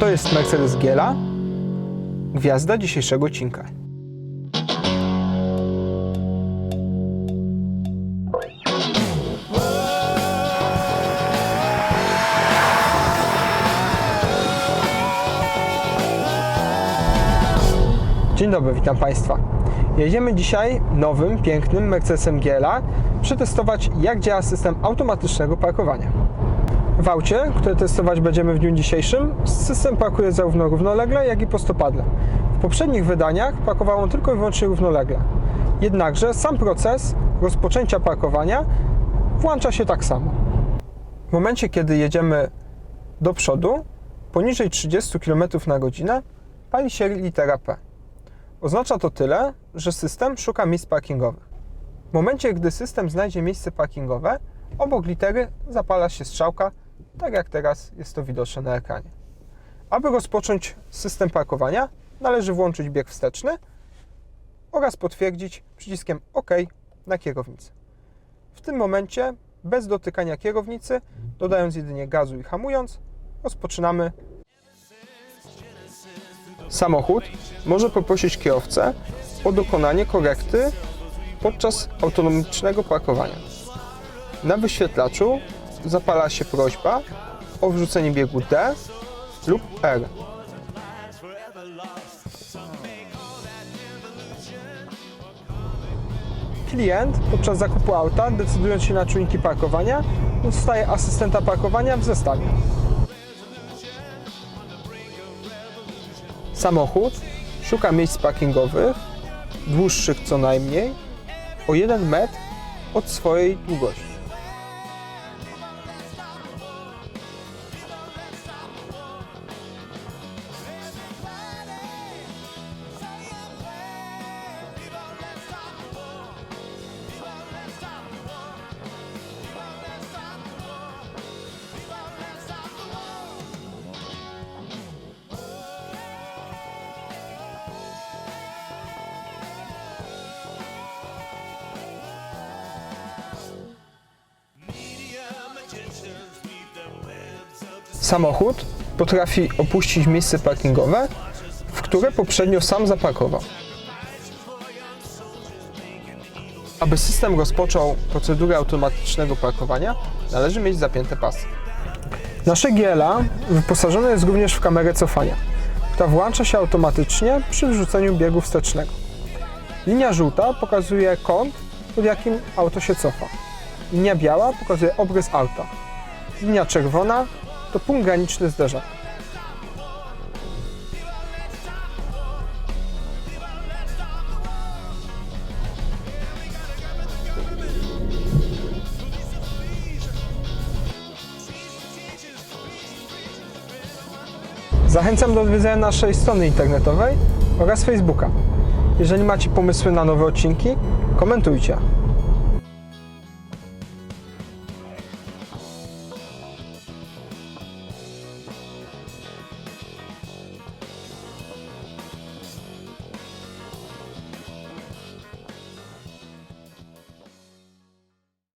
To jest Mercedes Giela, gwiazda dzisiejszego odcinka. Dzień dobry, witam Państwa. Jedziemy dzisiaj nowym, pięknym Mercedesem GLA przetestować jak działa system automatycznego parkowania. W aucie, które testować będziemy w dniu dzisiejszym, system parkuje zarówno równolegle, jak i prostopadle. W poprzednich wydaniach parkował on tylko i wyłącznie równolegle. Jednakże sam proces rozpoczęcia parkowania włącza się tak samo. W momencie, kiedy jedziemy do przodu, poniżej 30 km na godzinę, pali się litera P. Oznacza to tyle, że system szuka miejsc parkingowych. W momencie, gdy system znajdzie miejsce parkingowe, obok litery zapala się strzałka, tak jak teraz jest to widoczne na ekranie. Aby rozpocząć system parkowania, należy włączyć bieg wsteczny oraz potwierdzić przyciskiem OK na kierownicy. W tym momencie, bez dotykania kierownicy, dodając jedynie gazu i hamując, rozpoczynamy Samochód może poprosić kierowcę o dokonanie korekty podczas autonomicznego parkowania. Na wyświetlaczu zapala się prośba o wrzucenie biegu D lub R. Klient podczas zakupu auta, decydując się na czujniki parkowania, dostaje asystenta parkowania w zestawie. Samochód szuka miejsc parkingowych, dłuższych co najmniej, o 1 metr od swojej długości. Samochód potrafi opuścić miejsce parkingowe, w które poprzednio sam zaparkował. Aby system rozpoczął procedurę automatycznego parkowania, należy mieć zapięte pasy. Nasze GLA wyposażone jest również w kamerę cofania, która włącza się automatycznie przy wrzuceniu biegu wstecznego. Linia żółta pokazuje kąt, pod jakim auto się cofa. Linia biała pokazuje obrys auta. Linia czerwona to punkt graniczny zderzak. Zachęcam do odwiedzenia naszej strony internetowej oraz Facebooka. Jeżeli macie pomysły na nowe odcinki, komentujcie.